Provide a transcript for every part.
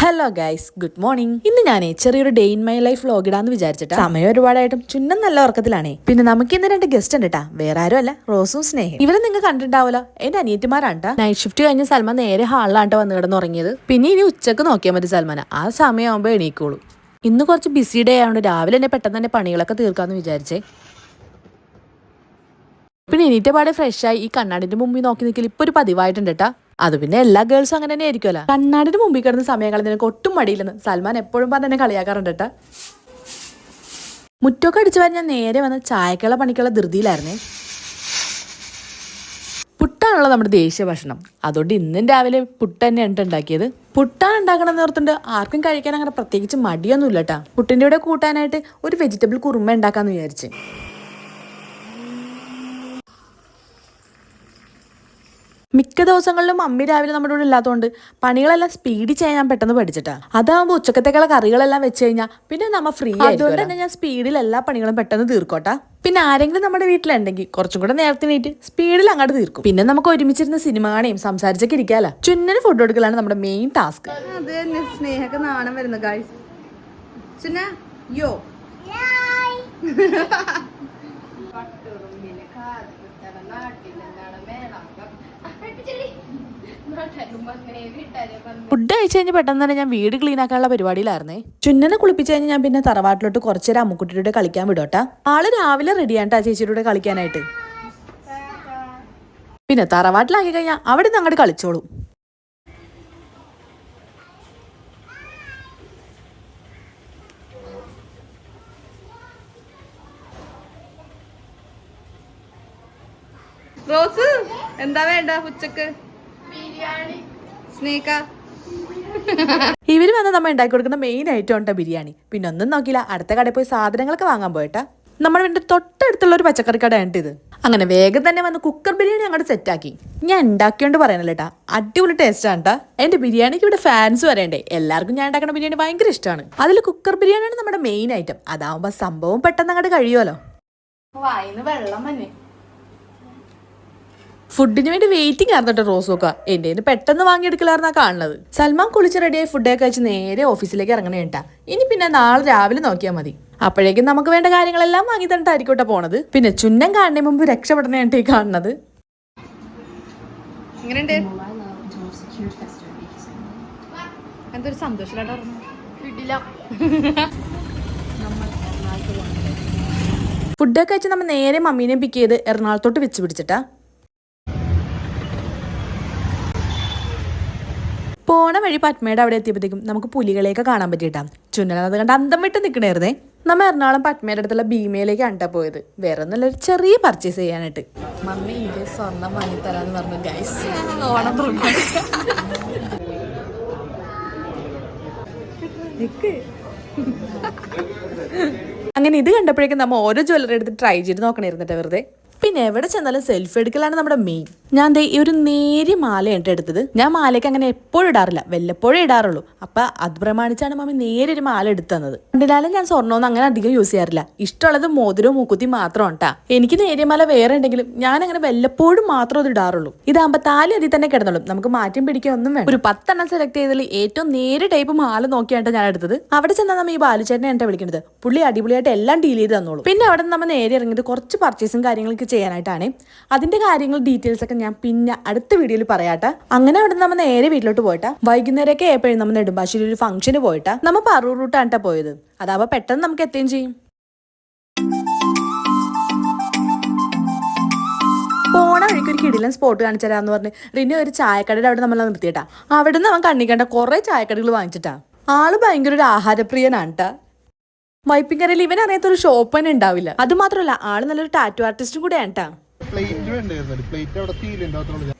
Hello guys good morning ഇന്ന് ഞാൻ ചെറിയൊരു day in my life vlog ഇടാന്ന് വിചാരിച്ചിട്ട്. സമയം ഒരുപാടായിട്ടും ചുന്നം നല്ല ഉറക്കത്തിലാണേ. പിന്നെ നമുക്ക് ഇന്ന് രണ്ട് ഗസ്റ്റ് ഉണ്ട് കേട്ടാ വേറെ ആരും അല്ല റോസും സ്നേഹം ഇവരെ നിങ്ങൾ കണ്ടിട്ടുണ്ടാവല്ലോ എന്റെ അനിയത്തിമാരാണ് നൈറ്റ് ഷിഫ്റ്റ് കഴിഞ്ഞ സൽമാൻ നേരെ ഹാളിലാണ്ട് വന്ന് കിടന്ന് ഉറങ്ങിയത് പിന്നെ ഇനി ഉച്ചയ്ക്ക് നോക്കിയാൽ മതി സൽമാന. ആ സമയമാകുമ്പോൾ എണീക്കോളൂ. ഇന്ന് കുറച്ച് ബിസി ഡേ ആയതുകൊണ്ട് രാവിലെ തന്നെ പെട്ടെന്ന് തന്നെ പണികളൊക്കെ തീർക്കാന്ന് വിചാരിച്ചേ. പിന്നെ എണീറ്റ പാടെ ഫ്രഷായി ഈ കണ്ണാടിന്റെ മുമ്പിൽ നോക്കി നിൽക്കൽ ഇപ്പൊ ഒരു പതിവായിട്ടുണ്ട് കേട്ടാ അത് പിന്നെ എല്ലാ ഗേൾസും അങ്ങനെ തന്നെ ആയിരിക്കുമല്ലോ കണ്ണാടിന് മുമ്പിൽ കിടന്ന സമയം നിനക്ക് ഒട്ടും മടിയില്ലെന്ന് സൽമാൻ എപ്പോഴും പറഞ്ഞ് തന്നെ കളിയാക്കാറുണ്ട് കേട്ടാ. മുറ്റൊക്കെ അടിച്ചു വരാൻ ഞാൻ നേരെ വന്ന് ചായക്കള പണിക്കുള്ള ധൃതിയിലായിരുന്നേ. പുട്ടാണല്ലോ നമ്മുടെ ദേശീയ ഭക്ഷണം. അതുകൊണ്ട് ഇന്നും രാവിലെ പുട്ട് തന്നെ ഉണ്ട് ഉണ്ടാക്കിയത്. പുട്ടാണ് ഉണ്ടാക്കണം എന്ന് ഓർത്തുണ്ട് ആർക്കും കഴിക്കാൻ അങ്ങനെ പ്രത്യേകിച്ച് മടിയൊന്നുമില്ല കേട്ടാ പുട്ടിന്റെ കൂടെ കൂട്ടാനായിട്ട് ഒരു വെജിറ്റബിൾ കുറുമ ഉണ്ടാക്കാന്ന് വിചാരിച്ച്. മിക്ക ദിവസങ്ങളിലും അമ്മി രാവിലെ നമ്മുടെ കൂടെ ഇല്ലാത്തതുകൊണ്ട് പണികളെല്ലാം സ്പീഡിൽ ചെയ്യാൻ ഞാൻ പെട്ടെന്ന് പഠിച്ചിട്ടാണ് അതാകുമ്പോൾ ഉച്ചക്കത്തേക്കുള്ള കറികളെല്ലാം വെച്ച് കഴിഞ്ഞാൽ പിന്നെ നമ്മൾ ഫ്രീ അതുകൊണ്ട് തന്നെ ഞാൻ സ്പീഡിൽ എല്ലാ പണികളും പെട്ടെന്ന് തീർക്കോട്ടെ. പിന്നെ ആരെങ്കിലും നമ്മുടെ വീട്ടിലുണ്ടെങ്കിൽ കുറച്ചും കൂടെ നേരത്തെ നീറ്റ് സ്പീഡിൽ അങ്ങോട്ട് തീർക്കും. പിന്നെ നമുക്ക് ഒരുമിച്ചിരുന്ന സിനിമ കാണുകയും സംസാരിച്ചൊക്കെ ഇരിക്കാലോ. ചുന്നന് ഫുഡ് കൊടുക്കലാണ് നമ്മുടെ മെയിൻ ടാസ്ക് അത് തന്നെ നാണം വരുന്നു ഗായ്സ് ചിന്ന യോ. ഫുഡ് കഴിച്ച് കഴിഞ്ഞ് പെട്ടെന്ന് തന്നെ ഞാൻ വീട് ക്ലീൻ ആക്കാനുള്ള പരിപാടിയിലായിരുന്നേ. ചുന്നനെ കുളിപ്പിച്ചു കഴിഞ്ഞ് ഞാൻ പിന്നെ തറവാട്ടിലോട്ട് കുറച്ചേരം അമ്മുക്കുട്ടിയുടെ കളിക്കാൻ വിടോട്ടാ. ആൾ രാവിലെ റെഡിയാണ്ടാ ചേച്ചിയുടെ കൂടെ കളിക്കാനായിട്ട്. പിന്നെ തറവാട്ടിലാക്കി കഴിഞ്ഞാൽ അവിടെ നിന്ന് അങ്ങോട്ട് കളിച്ചോളും. റോസ് എന്താ വേണ്ട ഉച്ചയ്ക്ക്? സ്നേഹ. ഇവർ വന്ന് നമ്മൾ ഉണ്ടാക്കി കൊടുക്കുന്ന മെയിൻ ഐറ്റം ഉണ്ട് ബിരിയാണി? പിന്നെ ഒന്നും നോക്കിയില്ല. അടുത്ത കടയിൽ പോയി സാധനങ്ങളൊക്കെ വാങ്ങാൻ പോയിട്ടാ. നമ്മുടെ വീടിന്റെ തൊട്ടടുത്തുള്ള ഒരു പച്ചക്കറി കടയാണ് ഇത്. അങ്ങനെ വേഗം തന്നെ വന്ന് കുക്കർ ബിരിയാണി അങ്ങോട്ട് സെറ്റാക്കി ഞാൻ ഉണ്ടാക്കിയോണ്ട് പറയണല്ലോ കേട്ടാ അടിപൊളി ടേസ്റ്റ് ആണ് കേട്ടാ എന്റെ ബിരിയാണിക്ക് ഇവിടെ ഫാൻസ് വരേണ്ടേ. എല്ലാവർക്കും ഞാൻ ഉണ്ടാക്കുന്ന ബിരിയാണി ഭയങ്കര ഇഷ്ടമാണ്. അതിൽ കുക്കർ ബിരിയാണിയാണ് നമ്മുടെ മെയിൻ ഐറ്റം അതാവുമ്പോ സംഭവം പെട്ടെന്ന് അങ്ങോട്ട് കഴിയുമല്ലോ. വായിന്ന് വെള്ളം തന്നെ ഫുഡിന് വേണ്ടി വെയിറ്റിംഗ് ആയിരുന്നു കേട്ടോ റോസൊക്കെ എന്റെ കയ്യിന്ന് പെട്ടെന്ന് വാങ്ങിയെടുക്കലായിരുന്നാ കാണുന്നത്. സൽമാൻ കുളിച്ച് റെഡിയായി ഫുഡൊക്കെ കഴിച്ച് നേരെ ഓഫീസിലേക്ക് ഇറങ്ങണേ കേട്ടാ ഇനി പിന്നെ നാളെ രാവിലെ നോക്കിയാൽ മതി. അപ്പോഴേക്കും നമുക്ക് വേണ്ട കാര്യങ്ങളെല്ലാം വാങ്ങി തന്നിട്ടായിരിക്കും പോണത്. പിന്നെ ചുന്നം കാണുന്നതിന് മുമ്പ് രക്ഷപ്പെടണേട്ട് ഈ കാണുന്നത്. എങ്ങനെയുണ്ട്? എന്തൊരു സന്തോഷമില്ലാട്ടോ ഫുഡൊക്കെ വെച്ച് നമ്മൾ നേരെ മമ്മീനെ പിക്ക് ചെയ്ത് എറണാകുളത്തോട്ട് വെച്ച് പിടിച്ചിട്ടാ. പോണ വഴി പത്മയുടെ അവിടെ എത്തിയപ്പോഴത്തേക്കും നമുക്ക് പുലികളെയൊക്കെ കാണാൻ പറ്റിയിട്ടാ. ചുന്നലത് കണ്ട് അന്തം വിട്ട് നിൽക്കണായിരുന്നേ. നമ്മ എറണാകുളം പത്മയുടെ അടുത്തുള്ള ഭീമയിലേക്ക് അണ്ട പോയത്. വേറെ ഒരു ചെറിയ പർച്ചേസ് ചെയ്യാനായിട്ട്. മമ്മി ഇത് സ്വർണം വാങ്ങി തരാന്ന് പറഞ്ഞു ഗൈസ് ഓണം അങ്ങനെ ഇത് കണ്ടപ്പോഴേക്കും നമ്മ ഓരോ ജ്വല്ലറി എടുത്ത് ട്രൈ ചെയ്ത് നോക്കണേ ഇരുന്നിട്ട് വെറുതെ. പിന്നെ എവിടെ ചെന്നാലും സെൽഫി എടുക്കലാണ് നമ്മുടെ മെയിൻ ഞാൻ ദേ ഈ ഒരു നേരിയ ട്ടോ എടുത്തത്. ഞാൻ മാലയ്ക്ക് അങ്ങനെ എപ്പോഴും ഇടാറില്ല. വല്ലപ്പോഴേ ഇടാറുള്ളൂ. അപ്പൊ അത് പ്രമാണിച്ചാണ് മമ്മി നേരെ ഒരു മാല എടുത്തു തന്നത്. ഞാൻ സ്വർണമൊന്നും അങ്ങനെ അധികം യൂസ് ചെയ്യാറില്ല. ഇഷ്ടമുള്ളത് മോതിരവും മൂക്കുത്തി മാത്രം കേട്ടാ എനിക്ക് നേരിയ മാല വേറെ ഉണ്ടെങ്കിലും ഞാൻ അങ്ങനെ വല്ലപ്പോഴും മാത്രം അത് ഇടാറുള്ളൂ. ഇതാകുമ്പോ താലി അതിൽ തന്നെ കിടന്നുള്ളൂ നമുക്ക് മാറ്റം പിടിക്കാൻ ഒന്നും വേണം ഒരു പത്തെണ്ണം സെലക്ട് ചെയ്തതിൽ ഏറ്റവും നേരെ ടൈപ്പ് മാല നോക്കിയാണ് ഞാൻ എടുത്തത്. അവിടെ ചെന്നാൽ നമ്മൾ ഈ ബാലുചേട്ടനെ എന്നെ വിളിക്കുന്നത് പുള്ളി അടിപൊളിയായിട്ട് എല്ലാം ഡീൽ ചെയ്ത് തന്നോളൂ. പിന്നെ അവിടെ നമ്മൾ നേരെ ഇറങ്ങിയത് കുറച്ച് പർച്ചേസും കാര്യങ്ങളൊക്കെ ചെയ്യാനായിട്ടാണ്. അതിന്റെ കാര്യങ്ങൾ ഡീറ്റെയിൽസ് ഒക്കെ ഞാൻ പിന്നെ അടുത്ത വീഡിയോയിൽ പറയാട്ടെ. അങ്ങനെ അവിടെ നമ്മൾ നേരെ വീട്ടിലോട്ട് പോയിട്ട്. വൈകുന്നേരമൊക്കെ ആയപ്പോഴും നമ്മൾ നെടുമ്പാശ്ശേരി ഒരു ഫംഗ്ഷന് പോയിട്ട്. നമ്മൾ പറൂർ റൂട്ടാണ് ട്ടാ പോയത്. അതാവുമ്പോൾ പെട്ടെന്ന് നമുക്ക് എത്തുകയും ചെയ്യും. പോണ വഴിക്ക് ഒരു കിടിലൻ സ്പോട്ട് കാണിച്ചു തരാമെന്ന് പറഞ്ഞ് റിനി ഒരു ചായക്കടയുടെ അവിടെ നമ്മളെ നിർത്തിയിട്ടാ. അവിടെ നിന്ന് അവൻ കണ്ണി കണ്ട കുറെ ചായക്കടകൾ വാങ്ങിച്ചിട്ടാ. ആൾ ഭയങ്കര ഒരു ആഹാരപ്രിയനാണ് ട്ടാ വൈപ്പിങ്കരയിൽ ഇവൻ അറിയാത്ത ഒരു ഷോപ്പ് തന്നെ ഉണ്ടാവില്ല. അത് മാത്രമല്ല ആൾ നല്ലൊരു ടാറ്റു ആർട്ടിസ്റ്റും കൂടെയാണ് ആണ്ട്ടാ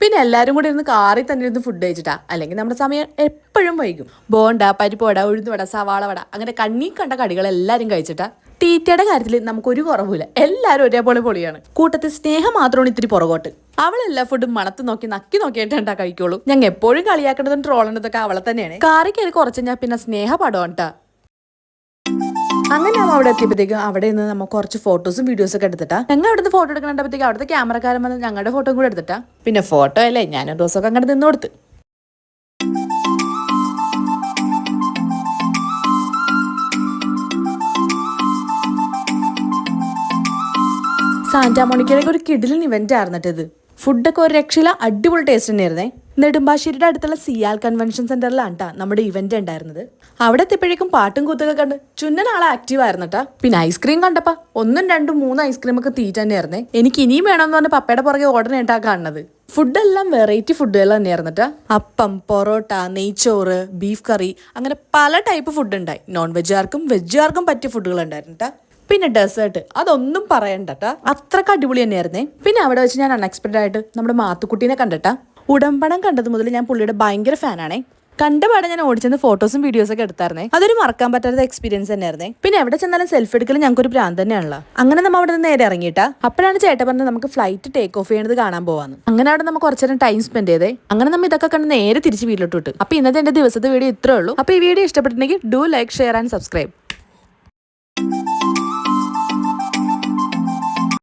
പിന്നെ എല്ലാരും കൂടി ഇരുന്ന് കാറിൽ തന്നെ ഇരുന്ന് ഫുഡ് കഴിച്ചിട്ടാ. അല്ലെങ്കിൽ നമ്മുടെ സമയം എപ്പോഴും വൈകും. ബോണ്ട പരിപ്പോട ഉഴുന്നുവട സവാള വട അങ്ങനെ കണ്ണി കണ്ട കടികൾ എല്ലാരും കഴിച്ചിട്ടാ. തീറ്റയുടെ കാര്യത്തിൽ നമുക്ക് ഒരു കുറവില്ല എല്ലാരും ഒരേപോലെ പൊളിയാണ്. കൂട്ടത്തിൽ സ്നേഹം മാത്രമാണ് ഇത്തിരി പുറകോട്ട്. അവൾ എല്ലാ ഫുഡും മണത്ത് നോക്കി നക്കി നോക്കിയിട്ടാ കഴിക്കുള്ളൂ? ഞങ്ങൾ എപ്പോഴും കളിയാക്കേണ്ടതും ട്രോളേണ്ടതൊക്കെ അവളെ തന്നെയാണ്. കാറി കയറി കുറച്ച് ഞാൻ പിന്നെ സ്നേഹ പടമാണ് അങ്ങനെ നമ്മൾ അവിടെ എത്തിയപ്പോഴത്തേക്കും? അവിടെ നിന്ന് നമ്മൾ കുറച്ച് ഫോട്ടോസും വീഡിയോസും ഒക്കെ എടുത്തിട്ടാ? ഞങ്ങൾ അവിടുന്ന് ഫോട്ടോ എടുക്കണ്ടപ്പോഴത്തേക്ക് അവിടുത്തെ ക്യാമറക്കാരൻ വന്ന് ഞങ്ങളുടെ ഫോട്ടോ കൂടെ എടുത്തിട്ടാ? പിന്നെ ഫോട്ടോ അല്ലേ? ഞാനും ദിവസമൊക്കെ അങ്ങനെ നിന്ന് കൊടുത്ത്. സാന്റാമോണിക്കയിലേക്ക് ഒരു കിഡിലിന് ഇവന്റ് ആയിരുന്നിട്ടത് ഫുഡൊക്കെ ഒരു രക്ഷയില അടിപൊളി ടേസ്റ്റ് തന്നെയായിരുന്നേ. നെടുമ്പാശ്ശേരിയുടെ അടുത്തുള്ള സിയാൽ കൺവെൻഷൻ സെന്ററിലാണ് ട്ടാ നമ്മുടെ ഇവന്റ് ഉണ്ടായിരുന്നത്. അവിടെ എത്തിയപ്പോഴേക്കും പാട്ടും കൂത്തൊക്കെ കണ്ട് ചുന്നൻ ആളെ ആക്റ്റീവ് ആയിരുന്നട്ടാ പിന്നെ ഐസ്ക്രീം കണ്ടപ്പാ ഒന്നും രണ്ടും മൂന്ന് ഐസ്ക്രീം ഒക്കെ തീറ്റ തന്നെയായിരുന്നേ. എനിക്ക് ഇനിയും വേണമെന്ന് പറഞ്ഞ പപ്പയുടെ പുറകെ ഓർഡർ ആയിട്ടാ കാണുന്നത്. ഫുഡെല്ലാം വെറൈറ്റി ഫുഡുകൾ തന്നെയായിരുന്നിട്ടാ അപ്പം പൊറോട്ട നെയ്ച്ചോറ് ബീഫ് കറി അങ്ങനെ പല ടൈപ്പ് ഫുഡ് ഉണ്ടായി. നോൺ വെജുകാർക്കും വെജുകാർക്കും പറ്റിയ ഫുഡുകൾ ഉണ്ടായിരുന്നിട്ടാ പിന്നെ ഡെസേർട്ട് അതൊന്നും പറയണ്ട അത്രയ്ക്ക് അടിപൊളി തന്നെയായിരുന്നേ. പിന്നെ അവിടെ വെച്ച് ഞാൻ അൺഎക്സ്പെക്റ്റഡ് ആയിട്ട് നമ്മുടെ മാത്തുക്കുട്ടീനെ കണ്ടിട്ടാ. ഉടമ്പണം കണ്ടത് മുതൽ ഞാൻ പുള്ളിയുടെ ഭയങ്കര ഫാനാണേ. കണ്ടപാടെ ഞാൻ ഓടിച്ചെന്ന് ഫോട്ടോസും വീഡിയോസും ഒക്കെ എടുത്തായിരുന്നേ. അതൊരു മറക്കാൻ പറ്റാത്ത എക്സ്പീരിയൻസ് തന്നെയായിരുന്നേ. പിന്നെ എവിടെ ചെന്നാലും സെൽഫി എടുക്കൽ ഞങ്ങൾക്ക് ഒരു ഭ്രാന്ത് തന്നെയാണല്ലോ. അങ്ങനെ നമ്മൾ അവിടെ നിന്ന് നേരെ ഇറങ്ങിയിട്ടാ. അപ്പോഴാണ് ചേട്ടൻ പറഞ്ഞത് നമുക്ക് ഫ്ലൈറ്റ് ടേക്ക് ഓഫ് ചെയ്യണത് കാണാൻ പോവാന്ന്. അങ്ങനെ അവിടെ നമുക്ക് കുറച്ചു നേരം ടൈം സ്പെൻഡ് ചെയ്തേ. അങ്ങനെ നമ്മൾ ഇതൊക്കെ കണ്ട് നേരെ തിരിച്ച് വീട്ടിലോട്ട് വിട്ടു. അപ്പൊ ഇന്നത്തെ എന്റെ ദിവസത്തെ വീഡിയോ ഇത്രേ ഉള്ളൂ. അപ്പൊ ഈ വീഡിയോ ഇഷ്ടപ്പെട്ടിട്ടുണ്ടെങ്കിൽ do like share and subscribe